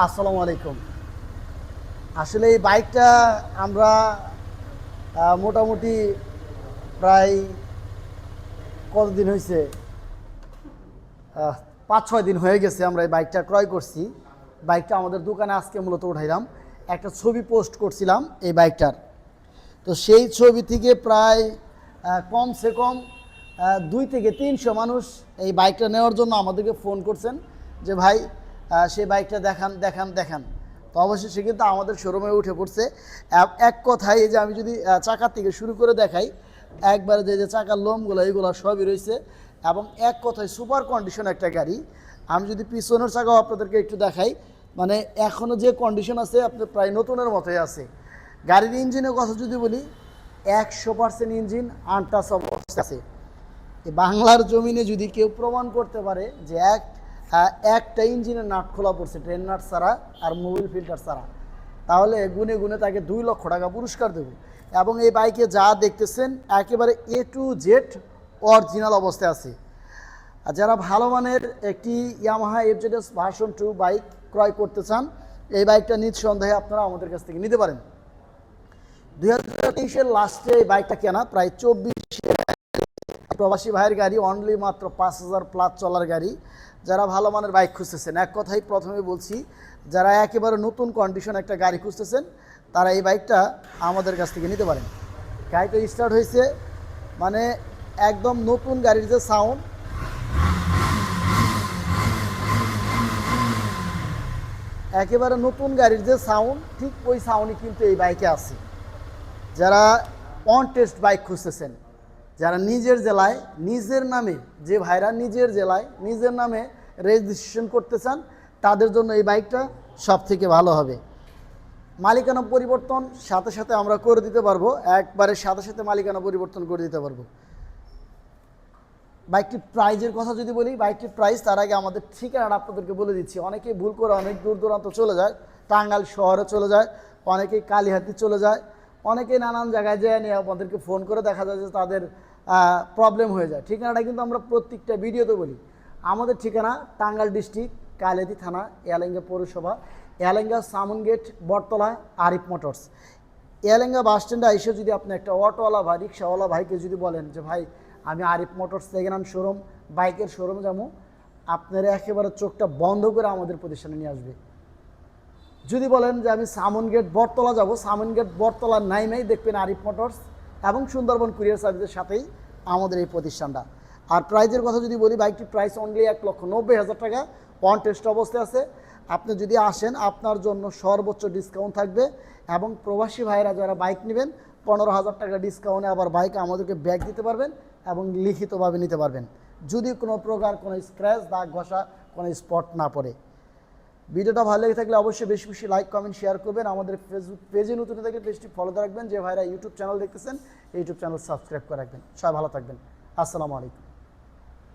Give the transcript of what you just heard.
আসসালামু আলাইকুম। আসলে এই বাইকটা আমরা মোটামুটি প্রায় কতদিন হয়েছে পাঁচ ছয় দিন হয়ে গেছে আমরা এই বাইকটা ক্রয় করছি। বাইকটা আমাদের দোকানে আজকে মূলত উঠাইলাম। একটা ছবি পোস্ট করছিলাম এই বাইকটার। তো সেই ছবি থেকে প্রায় কমসে কম দুই থেকে তিনশো মানুষ এই বাইকটা নেওয়ার জন্য আমাদেরকে ফোন করছেন যে, ভাই সেই বাইকটা দেখান দেখান দেখান। তো অবশ্যই সে কিন্তু আমাদের শোরুমে উঠে পড়ছে। এক- কথায় এই যে আমি যদি চাকার থেকে শুরু করে দেখাই, একবারে যে যে চাকার লোমগুলো এইগুলো সবই রয়েছে। এবং এক কথায় সুপার কন্ডিশন একটা গাড়ি। আমি যদি পিছনের চাকাও আপনাদেরকে একটু দেখাই মানে এখনও যে কন্ডিশন আছে আপনার প্রায় নতুনের মতোই আছে। গাড়ির ইঞ্জিনের কথা যদি বলি, একশো পার্সেন্ট ইঞ্জিন আনটাচ অবস্থা আছে। বাংলার জমিনে যদি কেউ প্রমাণ করতে পারে যে এক একটা ইঞ্জিনের নাট খোলা পড়ছে ট্রেন নাট ছাড়া আর মোবিল ফিল্টার ছাড়া। তাহলে গুনে গুনে তাকে দুই লক্ষ টাকা পুরস্কার দেব। এবং এই বাইকে যা দেখতেছেন, একেবারে এ টু জেড অরিজিনাল অবস্থায় আছে। আর যারা ভালো মানের একটি Yamaha FZS version two bike ক্রয় করতে চান, এই বাইকটা নিঃসন্দেহে আপনারা আমাদের কাছ থেকে নিতে পারেন। দুই হাজার তেইশের লাস্টে এই বাইকটা কেনা, প্রায় চব্বিশ প্রবাসী ভাইয়ের গাড়ি অনলি মাত্র পাঁচ হাজার প্লাস চলার গাড়ি। যারা ভালো মানের বাইক খুঁজতেছেন, এক কথাই প্রথমে বলছি, যারা একেবারে নতুন কন্ডিশন একটা গাড়ি খুঁজতেছেন, তারা এই বাইকটা আমাদের কাছ থেকে নিতে পারেন। গাড়িটা স্টার্ট হয়েছে মানে একদম নতুন গাড়ির যে সাউন্ড একেবারে নতুন গাড়ির যে সাউন্ড ঠিক ওই সাউন্ডই কিন্তু এই বাইকে আছে। যারা অন টেস্ট বাইক খুঁজতেছেন যারা নিজের জেলায়, নিজের নামে, যে ভাইরা নিজের জেলায়, নিজের নামে রেজিস্ট্রেশন করতে চান, তাদের জন্য এই বাইকটা সব থেকে ভালো হবে। মালিকানা পরিবর্তন সাথে সাথে আমরা করে দিতে পারব, একবারে সাথে সাথে মালিকানা পরিবর্তন করে দিতে পারব। বাইকটির প্রাইজের কথা যদি বলি বাইকটির প্রাইস তার আগে আমাদের ঠিকানাটা আপনাদেরকে বলে দিচ্ছি। অনেকে ভুল করে অনেক দূর দূরান্ত চলে যায় টাঙ্গাল শহরে চলে যায়, অনেকেই কালীহাতি চলে যায় অনেকেই নানান জায়গায় যায় নিয়ে আমাদেরকে ফোন করে দেখা যায় যে তাদের প্রবলেম হয়ে যায়। ঠিকানাটা কিন্তু আমরা প্রত্যেকটা ভিডিওতে বলি। আমাদের ঠিকানা টাঙ্গাল ডিস্ট্রিক্ট কালিহাতি থানা এয়ালেঙ্গা পৌরসভা। এলেঙ্গা সামন gate Bottola Arif motors. Elenga bus স্ট্যান্ডে এসে যদি আপনি একটা অটোওয়ালা বা রিক্সাওয়ালা ভাইকে যদি বলেন যে, ভাই, আমি আরিফ মোটরস থেকে নাম শোরুম, বাইকের শোরুম যাব। আপনারা একেবারে চোখটা বন্ধ করে আমাদের প্রতিষ্ঠানে নিয়ে আসবে। যদি বলেন যে আমি সামন গেট বটতলা যাব, সামন গেট বটতলা নাইমেই দেখবেন আরিফ মোটরস এবং সুন্দরবন কুরিয়ার সার্ভিসের সাথেই আমাদের এই প্রতিষ্ঠানটা। আর প্রাইজের কথা যদি বলি বাইকটির প্রাইস অনলি এক লক্ষ নব্বই হাজার টাকা অন টেস্ট অবস্থায় আছে। আপনি যদি আসেন, আপনার জন্য সর্বোচ্চ ডিসকাউন্ট থাকবে এবং প্রবাসী ভাইয়েরা যারা বাইক নেবেন, পনেরো হাজার টাকা ডিসকাউন্টে আবার বাইক আমাদেরকে ব্যাগ দিতে পারবেন এবং লিখিতভাবে নিতে পারবেন। যদি কোনো প্রকার কোনো স্ক্র্যাচ দাগ, ঘষা কোনো স্পট না পড়ে। ভিডিওটা ভালো লেগে থাকলে অবশ্যই বেশি বেশি লাইক কমেন্ট শেয়ার করবেন। আমাদের ফেসবুক পেজে নতুন থাকলে পেজটি ফলো রাখবেন। যে ভাইরা ইউটিউব চ্যানেল দেখতেছেন ইউটিউব চ্যানেল সাবস্ক্রাইব করে রাখবেন। সবাই ভালো থাকবেন। আসসালামু আলাইকুম।